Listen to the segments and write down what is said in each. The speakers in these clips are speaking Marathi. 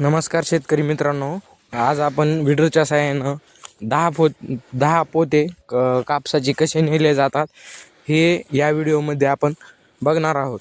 नमस्कार शेतकरी मित्रांनो. आज आपण विडरच्या सहाय्यानं दहा पो दहा पोते क कापसाचे कसे नेले जातात हे या व्हिडिओमध्ये आपण बघणार आहोत.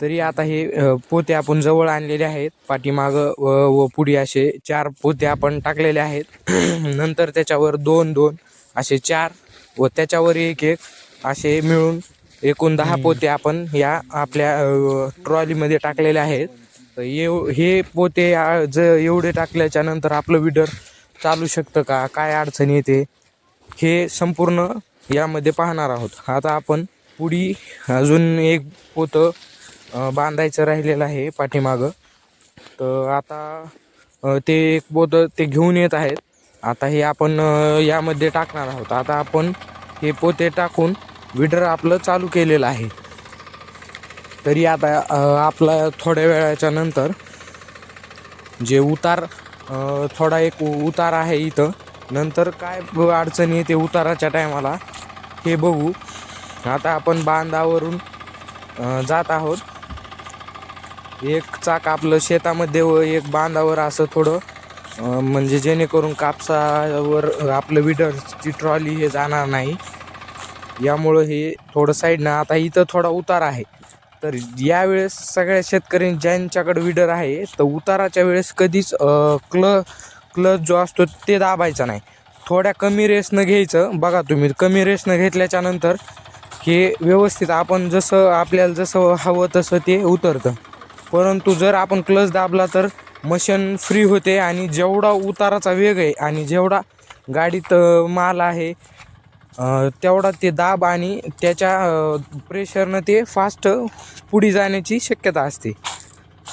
तरी आता हे पोते आपण जवळ आणलेले आहेत. पाठीमागं व व पुढे असे चार पोते आपण टाकलेले आहेत. नंतर त्याच्यावर दोन दोन असे चार व त्याच्यावर एक एक असे मिळून एकूण दहा पोते आपण या आपल्या ट्रॉलीमध्ये टाकलेले आहेत. एव हे पोते ज एवढे टाकल्याच्या नंतर आपलं विडर चालू शकतं का? काय अडचण येते? हे संपूर्ण यामध्ये पाहणार आहोत. आता आपण पुढी अजून एक पोतं बांधायचं राहिलेलं आहे पाठीमागं. तर आता ते एक पोतं ते घेऊन येत आहेत. आता हे आपण यामध्ये टाकणार आहोत. आता आपण हे पोते टाकून विडर आपलं चालू केलेलं आहे. तरी आता आपला थोड्या वेळाच्या नंतर जे उतार थोडा एक उतार आहे इथं. नंतर काय अडचणी येते उताराच्या टायमाला हे बघू. आता आपण बांधावरून जात आहोत. एक चाक आपलं शेतामध्ये व एक बांधावर असं थोडं म्हणजे जेणेकरून कापसावर आपलं विडरची ट्रॉली हे जाणार नाही. यामुळं हे थोडं साईडनं आता इथं थोडा उतार आहे. तर यावेळेस सगळ्या शेतकरी ज्यांच्याकडे विडर आहे तर उताराच्या वेळेस कधीच क्ल क्लच जो असतो ते दाबायचा नाही. थोड्या कमी रेसनं घ्यायचं. बघा तुम्ही कमी रेसनं घेतल्याच्यानंतर हे व्यवस्थित आपण जसं आपल्याला जसं हवं तसं ते उतरतं. परंतु जर आपण क्लच दाबला तर मशीन फ्री होते आणि जेवढा उताराचा वेग आहे आणि जेवढा गाडीत माल आहे तेवढा ते दाब आणि त्याच्या प्रेशरनं ते फास्ट पुढे जाण्याची शक्यता असते.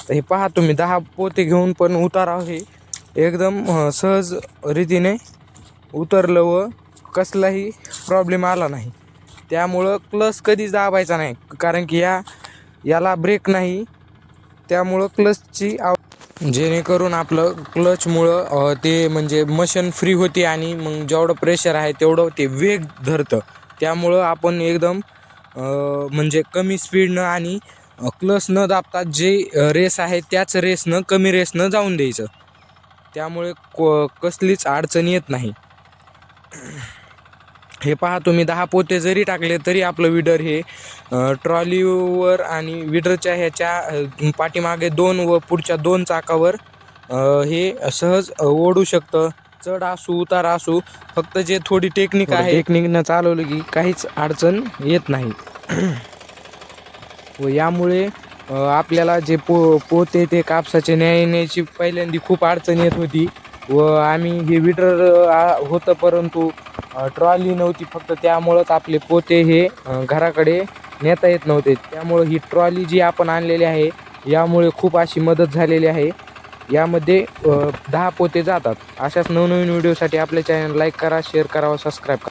तर हे पहा तुम्ही दहा पोते घेऊन पण उताराव हे. एकदम सहज रीतीने उतरलं व कसलाही प्रॉब्लेम आला नाही. त्यामुळं क्लस कधीच दाबायचा नाही. कारण की या याला ब्रेक नाही. त्यामुळं क्लसची आव जेणेकरून आपलं क्लचमुळं ते म्हणजे मशीन फ्री होते आणि मग जेवढं प्रेशर आहे तेवढं ते वेग धरतं. त्यामुळं आपण एकदम म्हणजे कमी स्पीडनं आणि क्लच न दाबता जे रेस आहे त्याच रेसनं कमी रेसनं जाऊन द्यायचं. त्यामुळे को कसलीच अडचण येत नाही. हे पहा तुम्ही दहा पोते जरी टाकले तरी आपलं विडर हे ट्रॉलीवर आणि विडरच्या ह्याच्या पाठीमागे दोन व पुढच्या दोन चाकावर हे सहज ओढू शकतं. चढ असू उतार असू फक्त जे थोडी टेक्निक आहे. टेक्निकनं चालवलं की काहीच अडचण येत नाही. व यामुळे आपल्याला जे पो पोते ते कापसाचे न्यायण्याची पहिल्यांदी खूप अडचण येत होती. व आम्ही हे विडर होतं परंतु ट्रॉली नव्हती फक्त त्यामुळंच आपले पोते हे घराकडे नेता येत नव्हते. त्यामुळं ही ट्रॉली जी आपण आणलेली आहे यामुळे खूप अशी मदत झालेली आहे. यामध्ये दहा पोते जातात. अशाच नवनवीन व्हिडिओसाठी आपल्या चॅनल लाईक करा शेअर करा व सबस्क्राईब करा.